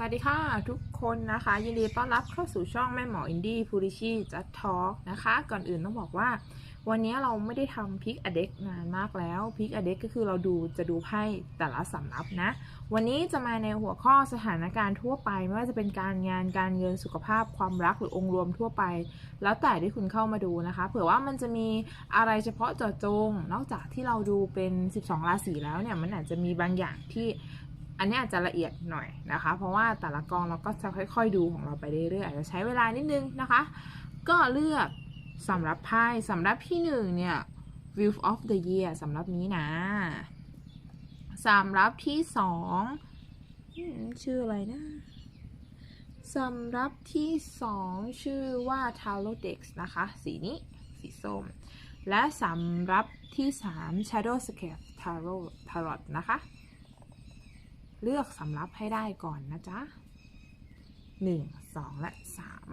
สวัสดีค่ะทุกคนนะคะ ยินดีต้อนรับเข้าสู่ช่องแม่หมออินดี้พูริชีจัดทอล์กนะคะ ก่อนอื่นต้องบอกว่า วันนี้เราไม่ได้ทำพิกอเด็กนานมากแล้วพิกอเด็กก็คือเราดูจะดูไพ่แต่ละสำรับนะ วันนี้จะมาในหัวข้อสถานการณ์ทั่วไป ไม่ว่าจะเป็นการงานการเงินสุขภาพความรักหรือองค์รวมทั่วไป แล้วแต่ที่คุณเข้ามาดูนะคะ เผื่อว่ามันจะมีอะไรเฉพาะเจาะจง นอกจากที่เราดูเป็น 12 ราศีแล้วเนี่ยมันอาจจะมีบางอย่างที่ อันนี้อาจจะละเอียดหน่อยนะคะ เพราะว่าแต่ละกองเราก็จะค่อย ๆ ดูของเราไปเรื่อยๆอาจจะใช้เวลานิดนึงนะคะ ก็เลือกสำหรับไพ่สำหรับที่หนึ่งเนี่ย View of the Year สำหรับนี้นะสำหรับที่สองชื่ออะไรนะสำหรับที่สองชื่อว่า Tarot Dex นะคะ สีนี้สีส้ม และสำหรับที่สาม Shadowscape Tarot Tarot นะคะ เลือกสำรับให้ได้ก่อนนะจ๊ะหนึ่งสองและสาม